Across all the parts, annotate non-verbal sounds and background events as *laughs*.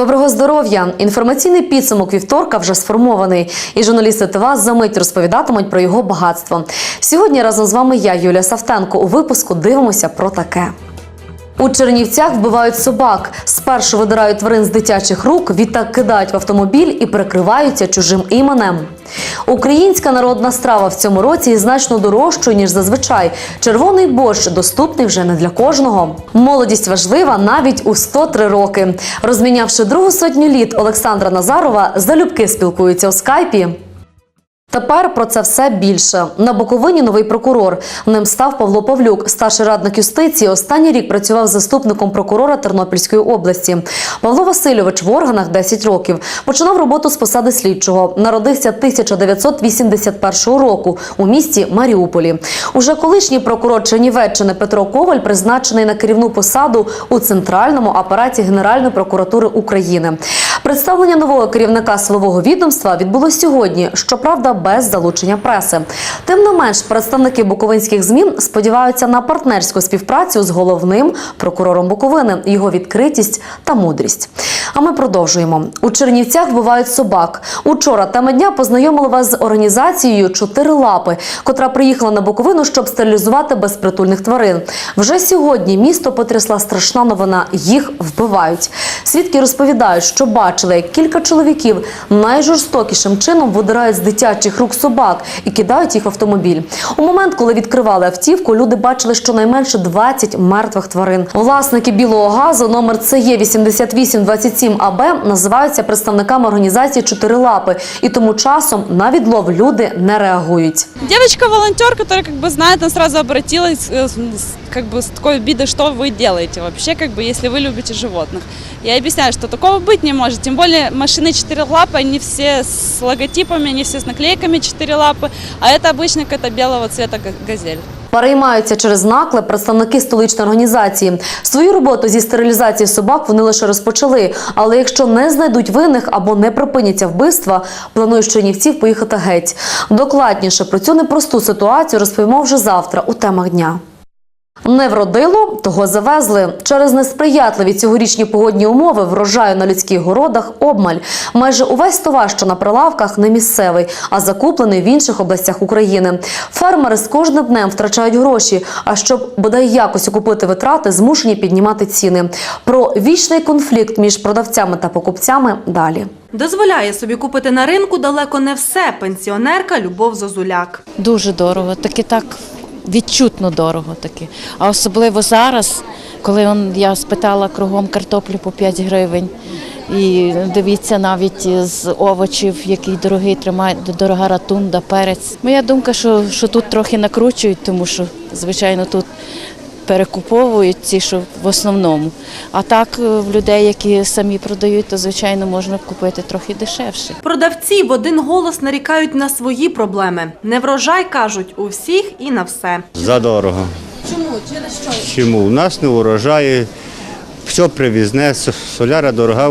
Доброго здоров'я! Інформаційний підсумок вівторка вже сформований, і журналісти ТВА за мить розповідатимуть про його багатство. Сьогодні разом з вами я, Юлія Савтенко. У випуску дивимося про таке. У Чернівцях вбивають собак. Спершу видирають тварин з дитячих рук, відтак кидають в автомобіль і прикриваються чужим іменем. Українська народна страва в цьому році значно дорожчою, ніж зазвичай. Червоний борщ доступний вже не для кожного. Молодість важлива навіть у 103 роки. Розмінявши другу сотню літ Олександра Назарова, залюбки спілкуються у скайпі. Тепер про це все більше. На Буковині новий прокурор. Ним став Павло Павлюк, старший радник юстиції. Останній рік працював заступником прокурора Тернопільської області. Павло Васильович в органах 10 років. Починав роботу з посади слідчого. Народився 1981 року у місті Маріуполі. Уже колишній прокурор Чернівеччини Петро Коваль призначений на керівну посаду у центральному апараті Генеральної прокуратури України. Представлення нового керівника силового відомства відбулось сьогодні. Щоправда, без залучення преси. Тим не менш, представники буковинських змін сподіваються на партнерську співпрацю з головним прокурором Буковини, його відкритість та мудрість. А ми продовжуємо. У Чернівцях вбивають собак. Учора тема дня познайомили вас з організацією Чотири лапи, котра приїхала на Буковину, щоб стерилізувати безпритульних тварин. Вже сьогодні місто потрясла страшна новина. Їх вбивають. Свідки розповідають, що бачили, як кілька чоловіків найжорстокішим чином видирають з дитячих рук собак і кидають їх в автомобіль. У момент, коли відкривали автівку, люди бачили щонайменше 20 мертвих тварин. Власники білого газу номер ЦЕ 8827 АБ називаються представниками організації Чотири лапи, і тому часом на відлов люди не реагують. Девочка-волонтер, которая как бы знает, сразу обратилась э, как бы с такой обидой, что вы делаете вообще, как бы, если вы любите животных. Я объясняю, что такого быть не может. Тем более машины четыре лапы, они все с логотипами, они все с наклейками четыре лапы, а это обычно какая-то белого цвета га- газель. Переймаються через наклеп представники столичної організації. Свою роботу зі стерилізації собак вони лише розпочали. Але якщо не знайдуть винних або не припиняться вбивства, планують з Чернівців поїхати геть. Докладніше про цю непросту ситуацію розповімо вже завтра у темах дня. Не вродило, того завезли. Через несприятливі цьогорічні погодні умови врожаю на людських городах обмаль. Майже увесь товар, що на прилавках, не місцевий, а закуплений в інших областях України. Фермери з кожним днем втрачають гроші, а щоб бодай якось окупити витрати, змушені піднімати ціни. Про вічний конфлікт між продавцями та покупцями далі. Дозволяє собі купити на ринку далеко не все. Пенсіонерка Любов Зозуляк. Дуже дорого, таки так відчутно дорого таки. А особливо зараз, коли он, я спитала кругом картоплю по 5 гривень. І дивіться навіть з овочів, який дорогий тримає, дорога ратунда, перець. Моя думка, що, що тут трохи накручують, тому що, звичайно, тут перекуповують ці, що в основному. А так е, в людей, які самі продають, то звичайно можна купити трохи дешевше. Продавці в один голос нарікають на свої проблеми. Неврожай кажуть у всіх і на все. Задорого. Чому? Через що? Чому? У нас не урожає, все привізне, соляра дорога,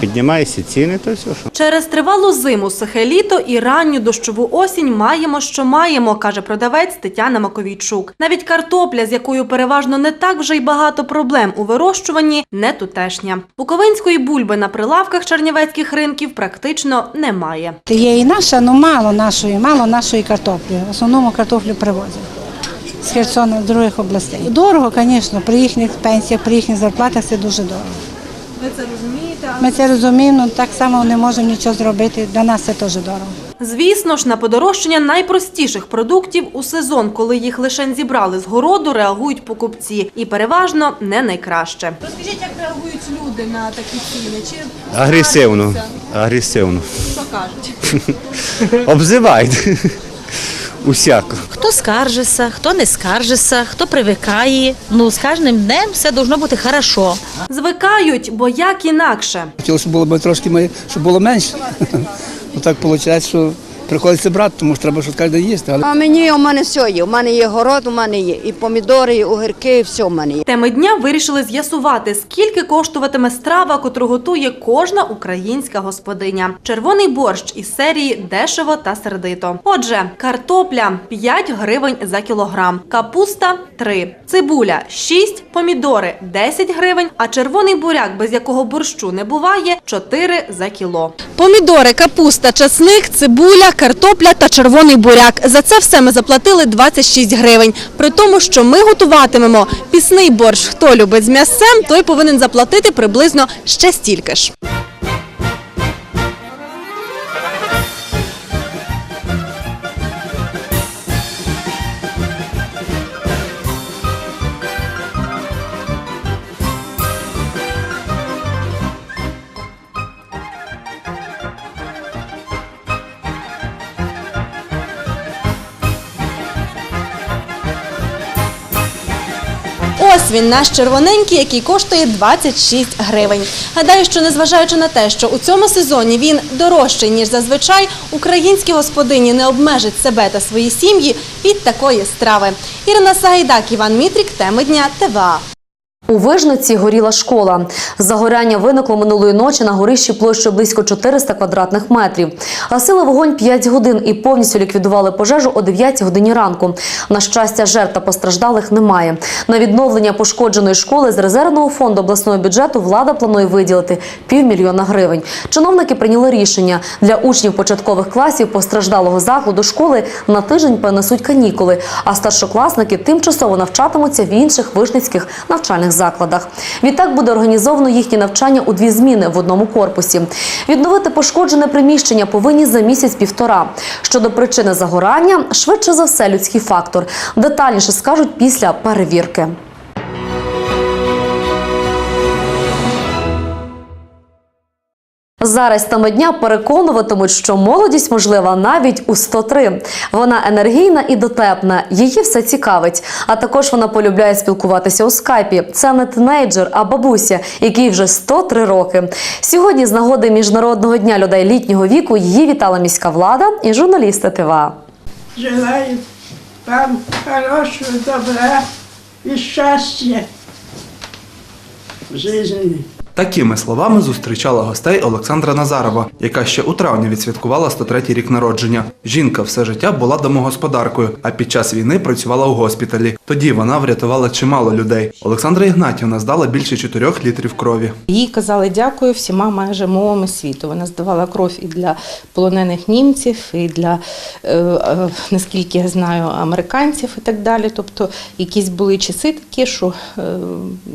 піднімаються ціни, то все. Що. Через тривалу зиму, сухе літо і ранню дощову осінь маємо, що маємо, каже продавець Тетяна Маковійчук. Навіть картопля, з якою переважно не так вже й багато проблем у вирощуванні, не тутешня. Буковинської бульби на прилавках чернівецьких ринків практично немає. Є і наша, але мало нашої, мало нашої картоплі. В основному картоплю привозять з Херсона, з других областей. Дорого, звісно, при їхніх пенсіях, при їхніх зарплатах це дуже дорого. Ви це розумієте? Ми це розуміємо, але так само не можемо нічого зробити. Для нас це теж дорого. Звісно ж, на подорожчання найпростіших продуктів у сезон, коли їх лише зібрали з городу, реагують покупці. І переважно не найкраще. Розкажіть, як реагують люди на такі ціни? Чи Агресивно. Агресивно. Що кажуть? *laughs* Обзивають. Усяко. Хто скаржиться, хто не скаржиться, хто привикає. Ну, з кожним днем все должно бути хорошо. Звикають, бо як інакше. Хотілося б було б трошки щоб було менше. *laughs* Так виходить, що приходиться брати, тому що треба щось кожен їсти. Але А мені у мене все є. У мене є город, у мене є і помідори, і огірки, і все в мене є. Теми дня вирішили з'ясувати, скільки коштуватиме страва, котру готує кожна українська господиня. Червоний борщ із серії дешево та сердито. Отже, картопля 5 гривень за кілограм, капуста 3, цибуля 6, помідори 10 гривень, а червоний буряк, без якого борщу не буває, 4 за кіло. Помідори, капуста, часник, цибуля, картопля та червоний буряк. За це все ми заплатили 26 гривень. При тому, що ми готуватимемо пісний борщ. Хто любить з м'ясцем, той повинен заплатити приблизно ще стільки ж. Він наш червоненький, який коштує 26 гривень. Гадаю, що незважаючи на те, що у цьому сезоні він дорожчий ніж зазвичай, українські господині не обмежать себе та свої сім'ї від такої страви. Ірина Сагайдак, Іван Мітрік, теми дня ТВА. У Вижниці горіла школа. Загоряння виникло минулої ночі на горищі площею близько 400 квадратних метрів. Гасили вогонь 5 годин і повністю ліквідували пожежу о 9 годині ранку. На щастя, жертв та постраждалих немає. На відновлення пошкодженої школи з резервного фонду обласного бюджету влада планує виділити півмільйона гривень. Чиновники прийняли рішення для учнів початкових класів постраждалого закладу школи на тиждень перенесуть канікули, а старшокласники тимчасово навчатимуться в інших вишницьких навчальних закладах. Відтак буде організовано їхнє навчання у дві зміни в одному корпусі. Відновити пошкоджене приміщення повинні за місяць-півтора. Щодо причини загорання, швидше за все людський фактор. Детальніше скажуть після перевірки. Зараз теми дня переконуватимуть, що молодість можлива навіть у 103. Вона енергійна і дотепна, її все цікавить. А також вона полюбляє спілкуватися у скайпі. Це не тинейджер, а бабуся, якій вже 103 роки. Сьогодні, з нагоди міжнародного дня людей літнього віку, її вітала міська влада і журналісти ТВА. Желаю вам хорошего добра и счастья в жизни. Такими словами зустрічала гостей Олександра Назарова, яка ще у травні відсвяткувала 103-й рік народження. Жінка все життя була домогосподаркою, а під час війни працювала у госпіталі. Тоді вона врятувала чимало людей. Олександра Ігнатівна здала більше 4 літрів крові. Їй казали дякую всіма майже мовами світу. Вона здавала кров і для полонених німців, і для, е, е, наскільки я знаю, американців і так далі. Тобто якісь були часи такі, що е,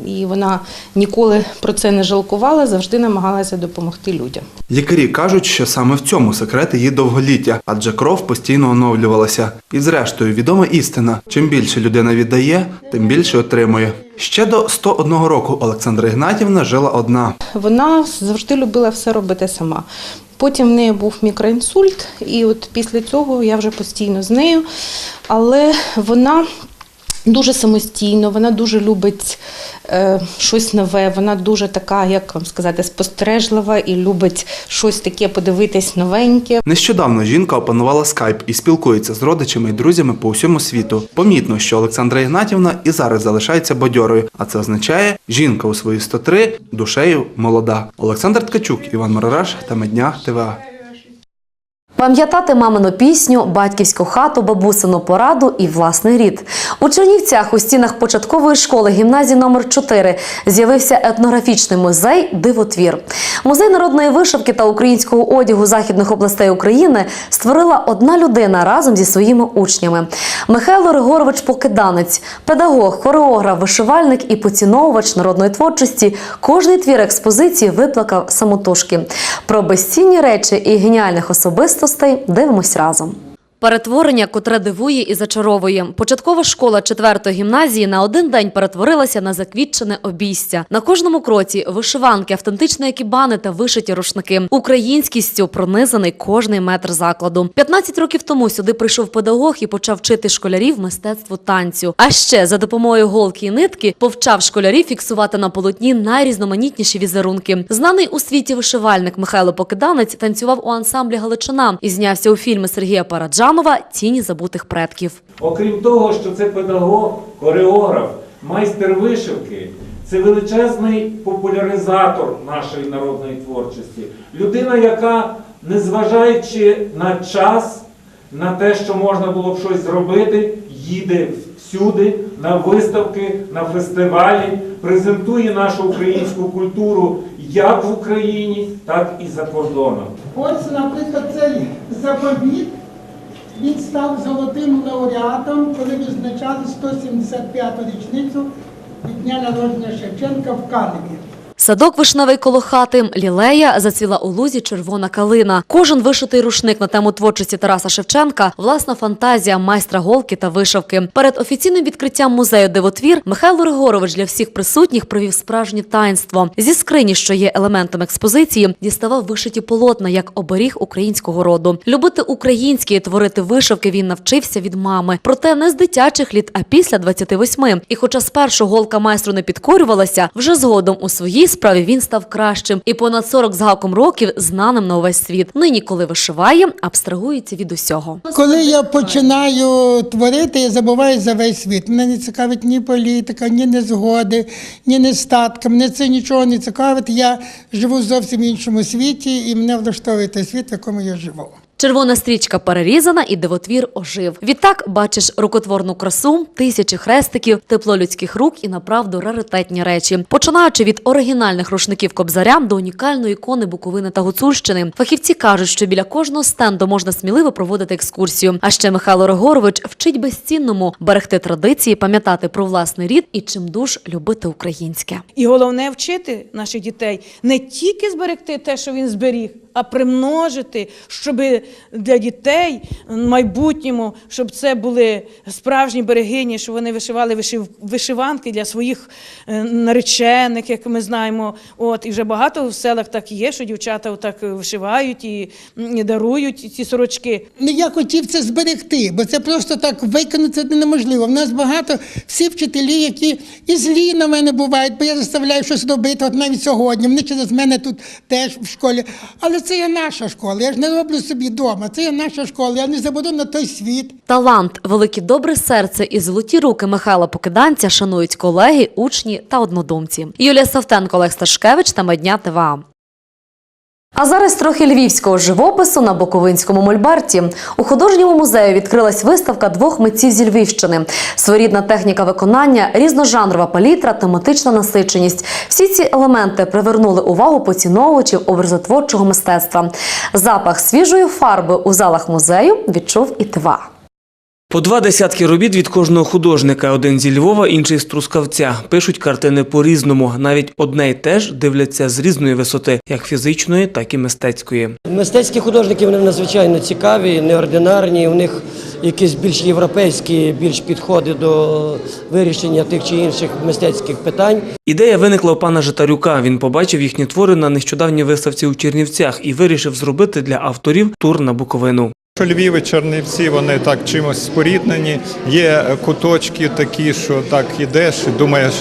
і вона ніколи про це не жалкувала, завжди намагалася допомогти людям. Лікарі кажуть, що саме в цьому секрет її довголіття, адже кров постійно оновлювалася. І зрештою, відома істина: чим більше людина віддає, тим більше отримує. Ще до 101 року Олександра Ігнатівна жила одна. Вона завжди любила все робити сама. Потім в неї був мікроінсульт, і от після цього я вже постійно з нею. Але вона дуже самостійно, вона дуже любить е, щось нове, вона дуже така, як вам сказати, спостережлива і любить щось таке подивитись новеньке. Нещодавно жінка опанувала скайп і спілкується з родичами і друзями по всьому світу. Помітно, що Олександра Ігнатівна і зараз залишається бадьорою, а це означає, жінка у свої 103 душею молода. Олександр Ткачук, Іван Марараш, тема дня ТВА. Пам'ятати мамину пісню, батьківську хату, бабусину пораду і власний рід. У Чернівцях у стінах початкової школи гімназії номер 4 з'явився етнографічний музей Дивотвір. Музей народної вишивки та українського одягу західних областей України створила одна людина разом зі своїми учнями. Михайло Ригорович Покиданець, педагог, хореограф, вишивальник і поціновувач народної творчості. Кожний твір експозиції виплакав самотужки. Про безцінні речі і геніальних особистостей дивимось разом. Перетворення, котре дивує і зачаровує. Початкова школа четвертої гімназії на один день перетворилася на заквітчене обійстя. На кожному кроці вишиванки, автентичні екібани та вишиті рушники. Українськістю пронизаний кожний метр закладу. 15 років тому сюди прийшов педагог і почав вчити школярів мистецтву танцю. А ще за допомогою голки і нитки повчав школярів фіксувати на полотні найрізноманітніші візерунки. Знаний у світі вишивальник Михайло Покиданець танцював у ансамблі Галичина і знявся у фільмі Сергія Параджанова Тіні забутих предків. Окрім того, що це педагог, хореограф, майстер вишивки, це величезний популяризатор нашої народної творчості. Людина, яка, незважаючи на час, на те, що можна було б щось зробити, їде всюди на виставки, на фестивалі, презентує нашу українську культуру як в Україні, так і за кордоном. Ось, наприклад, цей заповіт, він став золотим лауреатом, коли відзначали 175-ту річницю від дня народження Шевченка в Каневі. Садок вишневий коло хати, лілея, зацвіла у лузі червона калина. Кожен вишитий рушник на тему творчості Тараса Шевченка власна фантазія майстра голки та вишивки. Перед офіційним відкриттям музею дивотвір Михайло Ригорович для всіх присутніх провів справжнє таїнство. Зі скрині, що є елементом експозиції, діставав вишиті полотна як оберіг українського роду. Любити українське і творити вишивки він навчився від мами. Проте не з дитячих літ, а після 28. І хоча спершу голка майстру не підкорювалася, вже згодом у своїй справі він став кращим і понад 40 з гаком років знаним на увесь світ. Нині, коли вишиває, абстрагується від усього. Коли я починаю творити, я забуваю за весь світ. Мене не цікавить ні політика, ні незгоди, ні нестатка. Мене це нічого не цікавить. Я живу в зовсім іншому світі, і мене влаштовує той світ, в якому я живу. Червона стрічка перерізана і дивотвір ожив. Відтак бачиш рукотворну красу, тисячі хрестиків, тепло людських рук і направду раритетні речі. Починаючи від оригінальних рушників кобзаря до унікальної ікони Буковини та Гуцульщини. Фахівці кажуть, що біля кожного стенду можна сміливо проводити екскурсію. А ще Михайло Рогорович вчить безцінному берегти традиції, пам'ятати про власний рід і чим дуж любити українське. І головне вчити наших дітей не тільки зберегти те, що він зберіг, а примножити, щоб для дітей в майбутньому, щоб це були справжні берегині, щоб вони вишивали вишив, вишиванки для своїх е, наречених, як ми знаємо. От і вже багато в селах так є, що дівчата так вишивають і, і дарують ці сорочки. Ну, я хотів це зберегти, бо це просто так виконати це неможливо. В нас багато всі вчителі, які і злі на мене бувають, бо я заставляю щось робити, от навіть сьогодні. Вони через мене тут теж в школі. Але це є наша школа. Я ж не роблю собі вдома. Це є наша школа. Я не забуду на той світ. Талант, велике добре серце і золоті руки Михайла Покиданця шанують колеги, учні та однодумці. Юлія Савтенко, Олег Сташкевич та Медня ТВА. А зараз трохи львівського живопису на Буковинському мольбарті У художньому музеї відкрилась виставка двох митців зі Львівщини. Своєрідна техніка виконання, різножанрова палітра, тематична насиченість. Всі ці елементи привернули увагу поціновувачів образотворчого мистецтва. Запах свіжої фарби у залах музею відчув і ТВА. По два десятки робіт від кожного художника, один зі Львова, інший з Трускавця. Пишуть картини по-різному. Навіть одне й те ж дивляться з різної висоти, як фізичної, так і мистецької. Мистецькі художники вони надзвичайно цікаві, неординарні. У них якісь більш європейські, більш підходи до вирішення тих чи інших мистецьких питань. Ідея виникла у пана Житарюка. Він побачив їхні твори на нещодавній виставці у Чернівцях і вирішив зробити для авторів тур на Буковину. Львів і Чернівці вони так чимось споріднені. Є куточки такі, що так ідеш і думаєш,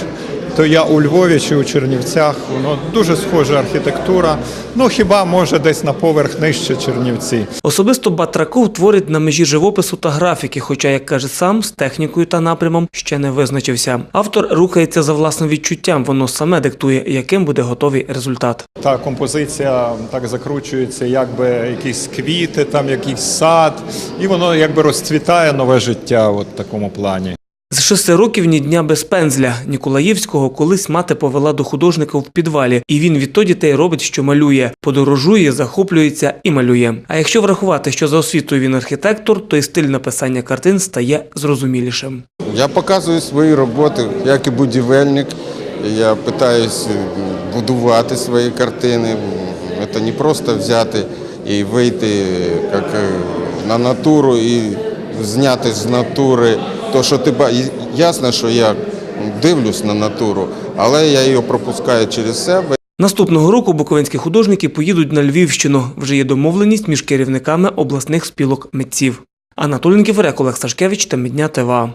то я у Львові чи у Чернівцях. Воно дуже схожа архітектура. Ну хіба може десь на поверх нижче Чернівці. Особисто Батраков творить на межі живопису та графіки, хоча, як каже сам, з технікою та напрямом ще не визначився. Автор рухається за власним відчуттям, воно саме диктує, яким буде готовий результат. Та композиція так закручується, якби якісь квіти, там якийсь сад, і воно якби розцвітає нове життя от в такому плані. З шести років ні дня без пензля Ніколаївського колись мати повела до художника в підвалі, і він відтоді те й робить, що малює, подорожує, захоплюється і малює. А якщо врахувати, що за освітою він архітектор, то й стиль написання картин стає зрозумілішим. Я показую свої роботи, як і будівельник. Я намагаюся будувати свої картини. Це не просто взяти і вийти як на натуру і зняти з натури. То, що ти ясно, що я дивлюсь на натуру, але я її пропускаю через себе. Наступного року буковинські художники поїдуть на Львівщину. Вже є домовленість між керівниками обласних спілок митців. Анатолій Кіферек, Олег Сашкевич та Мідня ТВА.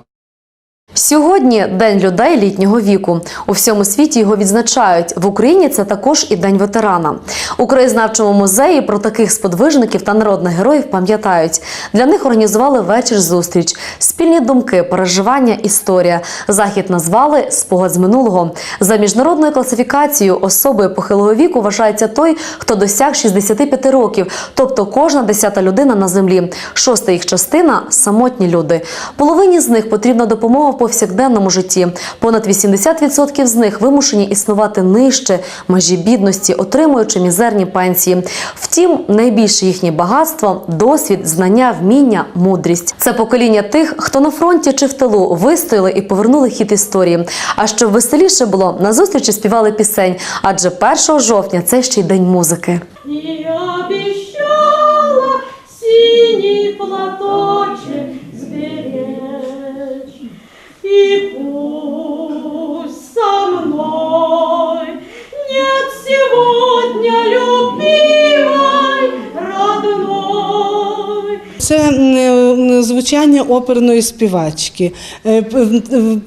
Сьогодні День людей літнього віку. У всьому світі його відзначають. В Україні це також і День ветерана. У краєзнавчому музеї про таких сподвижників та народних героїв пам'ятають. Для них організували вечір зустріч, спільні думки, переживання, історія. Захід назвали Спогад з минулого. За міжнародною класифікацією особою похилого віку вважається той, хто досяг 65 років, тобто кожна десята людина на землі. Шоста їх частина самотні люди. Половині з них потрібна допомога в повсякденному житті. Понад 80% з них вимушені існувати нижче межі бідності, отримуючи мізерні пенсії. Втім, найбільше їхнє багатство досвід, знання, вміння, мудрість. Це покоління тих, хто на фронті чи в тилу вистояли і повернули хід історії. А щоб веселіше було, на зустрічі співали пісень, адже 1 жовтня це ще й день музики. И обещала синий платочек м, звучання оперної співачки, е,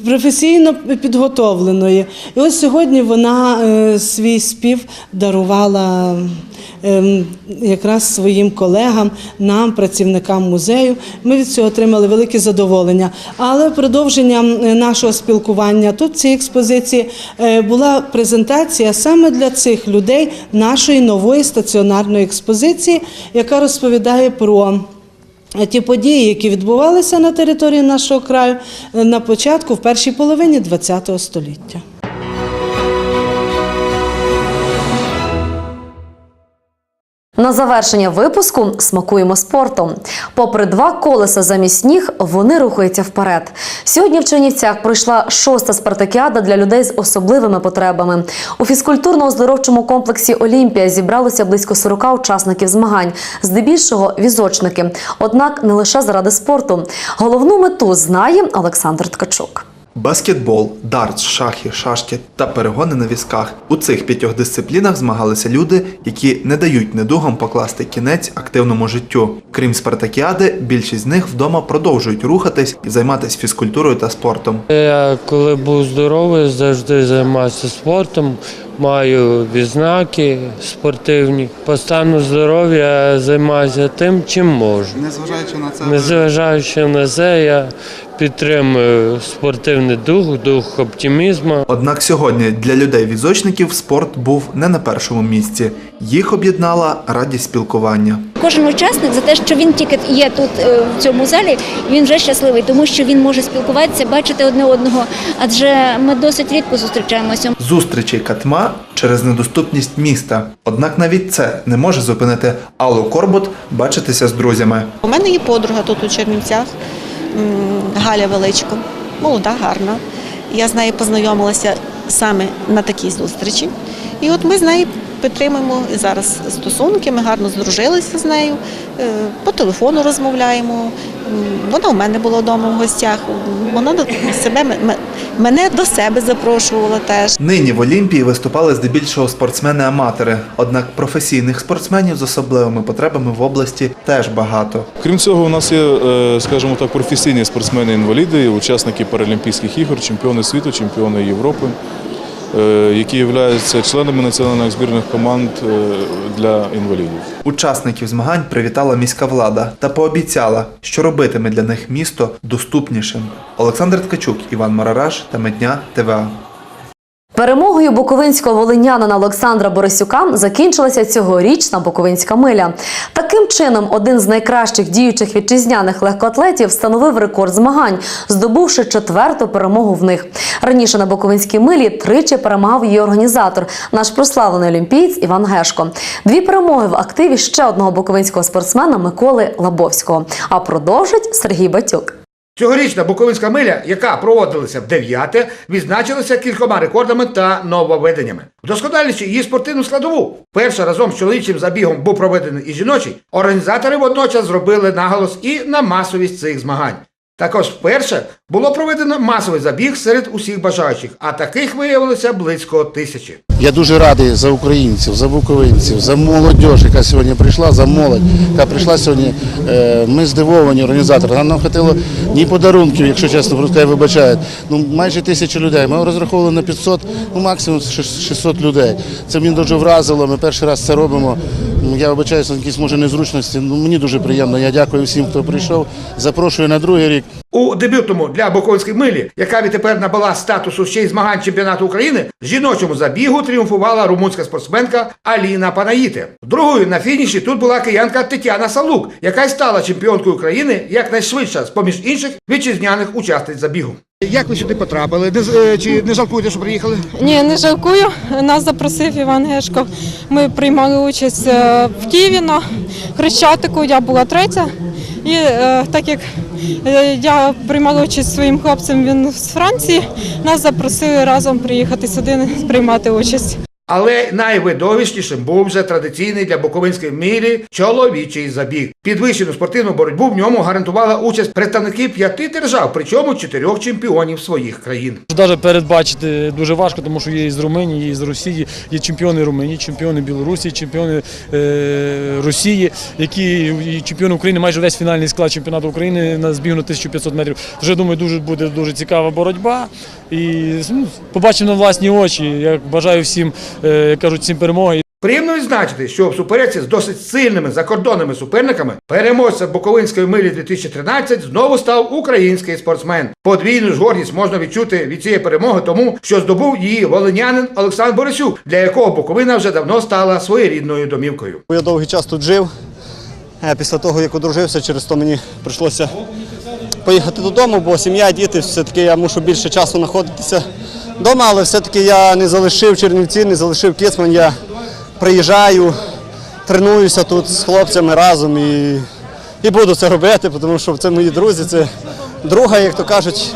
професійно підготовленої. І ось сьогодні вона е, свій спів дарувала ем, якраз своїм колегам, нам, працівникам музею. Ми від цього отримали велике задоволення. Але продовженням е, нашого спілкування тут в цій експозиції е, була презентація саме для цих людей нашої нової стаціонарної експозиції, яка розповідає про. Ті події, які відбувалися на території нашого краю е, на початку, в першій половині ХХ століття. На завершення випуску смакуємо спортом. Попри два колеса замість ніг, вони рухаються вперед. Сьогодні в Чернівцях пройшла шоста спартакіада для людей з особливими потребами. У фізкультурно-оздоровчому комплексі Олімпія зібралося близько 40 учасників змагань, здебільшого візочники. Однак не лише заради спорту. Головну мету знає Олександр Ткачук. Баскетбол, дартс, шахи, шашки та перегони на візках. У цих п'ятьох дисциплінах змагалися люди, які не дають недугам покласти кінець активному життю. Крім спартакіади, більшість з них вдома продовжують рухатись і займатися фізкультурою та спортом. Я коли був здоровий, завжди займався спортом, маю відзнаки спортивні. По стану здоров'я займаюся тим, чим можу. Незважаючи на це, Незважаючи на це, я підтримую спортивний дух, дух оптимізму. Однак сьогодні для людей-візочників спорт був не на першому місці. Їх об'єднала радість спілкування. Кожен учасник за те, що він тільки є тут е, в цьому залі, він вже щасливий, тому що він може спілкуватися, бачити одне одного. Адже ми досить рідко зустрічаємося. Зустрічей катма через недоступність міста. Однак навіть це не може зупинити Аллу Корбут бачитися з друзями. У мене є подруга тут у Чернівцях, Галя Величко, молода, гарна. Я з нею познайомилася саме на такій зустрічі. І от ми з нею підтримуємо і зараз стосунки, ми гарно здружилися з нею, е, по телефону розмовляємо. Вона у мене була вдома в гостях, вона до себе, мене до себе запрошувала теж. Нині в Олімпії виступали здебільшого спортсмени-аматори. Однак професійних спортсменів з особливими потребами в області теж багато. Крім цього, у нас є, е, скажімо так, професійні спортсмени-інваліди, учасники Паралімпійських ігор, чемпіони світу, чемпіони Європи, які являються членами національних збірних команд е, для інвалідів. Учасників змагань привітала міська влада та пообіцяла, що робитиме для них місто доступнішим. Олександр Ткачук, Іван Марараш та Медня ТВА. Перемогою буковинського волинянина Олександра Борисюка закінчилася цьогорічна Буковинська миля. Таким чином, один з найкращих діючих вітчизняних легкоатлетів встановив рекорд змагань, здобувши четверту перемогу в них. Раніше на Буковинській милі тричі перемагав її організатор, наш прославлений олімпієць Іван Гешко. Дві перемоги в активі ще одного буковинського спортсмена Миколи Лабовського. А продовжить Сергій Батюк. Цьогорічна Буковинська миля, яка проводилася в дев'яте, відзначилася кількома рекордами та нововведеннями. Вдосконалюючи її спортивну складову. Перша разом з чоловічим забігом був проведений і жіночий. Організатори водночас зробили наголос і на масовість цих змагань. Також вперше було проведено масовий забіг серед усіх бажаючих, а таких виявилося близько тисячі. Я дуже радий за українців, за буковинців, за молодь, яка сьогодні прийшла, за молодь, яка прийшла сьогодні. Е, Ми здивовані, організатори. Нам не хотіло ні подарунків, якщо чесно, просто я вибачаю. Ну, майже тисячу людей. Ми розраховували на 500, ну максимум 600 людей. Це мені дуже вразило. Ми перший раз це робимо. Ну, Я вибачаюся на якісь може незручності. Ну, мені дуже приємно. Я дякую всім, хто прийшов. Запрошую на другий рік. У дебютному для Буковинської милі, яка відтепер набула статусу ще й змагань чемпіонату України, в жіночому забігу тріумфувала румунська спортсменка Аліна Панаїте. Другою на фініші тут була киянка Тетяна Салук, яка й стала чемпіонкою України якнайшвидше з поміж інших вітчизняних учасниць забігу. Як ви сюди потрапили? Чи не жалкуєте, що приїхали? Ні, не жалкую. Нас запросив Іван Гешков. Ми приймали участь е, в Києві на Хрещатику. Я була третя. І е, так як е, я приймала участь своїм хлопцем, він з Франції, нас запросили разом приїхати сюди приймати участь. Але найвидовищнішим був вже традиційний для Буковинської мірі чоловічий забіг. Підвищену спортивну боротьбу в ньому гарантувала участь представників п'яти держав, причому чотирьох чемпіонів своїх країн. Навіть передбачити дуже важко, тому що є із Румунії, є з Росії, є чемпіони Румунії, чемпіони Білорусі, чемпіони е, Росії, які і чемпіони України майже весь фінальний склад чемпіонату України на збігу на 1500 метрів. Я думаю, дуже буде дуже цікава боротьба. І ну, побачимо на власні очі. Я бажаю всім, як кажуть, всім перемоги. Приємно відзначити, що в суперечці з досить сильними закордонними суперниками переможцем Буковинської милі 2013 знову став український спортсмен. Подвійну ж гордість можна відчути від цієї перемоги, тому що здобув її волинянин Олександр Борисюк, для якого Буковина вже давно стала своєрідною домівкою. Я довгий час тут жив. Е, Після того, як одружився, через то мені прийшлося поїхати додому, бо сім'я, діти, все-таки я мушу більше часу знаходитися вдома, але все-таки я не залишив Чернівці, не залишив Кіцмань. Я приїжджаю, тренуюся тут з хлопцями разом і, і буду це робити, тому що це мої друзі, це друга, як то кажуть,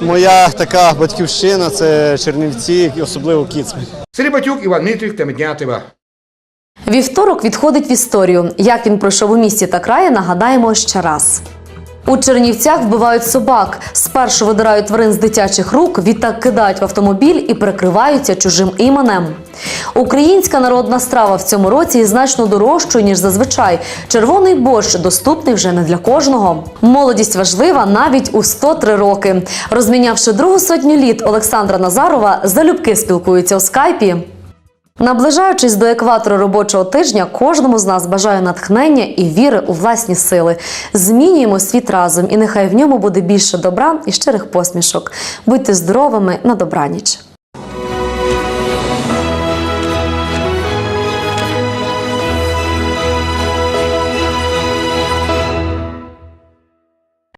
моя така батьківщина, це Чернівці, і особливо Кіцмань. Сергій Батюк, Іван Мітрик, Темедня ТВ. Вівторок відходить в історію. Як він пройшов у місті та краї, нагадаємо ще раз. У Чернівцях вбивають собак. Спершу видирають тварин з дитячих рук, відтак кидають в автомобіль і прикриваються чужим іменем. Українська народна страва в цьому році значно дорожчою, ніж зазвичай. Червоний борщ доступний вже не для кожного. Молодість важлива навіть у 103 роки. Розмінявши другу сотню літ Олександра Назарова, залюбки спілкуються у скайпі. Наближаючись до екватору робочого тижня, кожному з нас бажаю натхнення і віри у власні сили. Змінюємо світ разом, і нехай в ньому буде більше добра і щирих посмішок. Будьте здоровими на добраніч.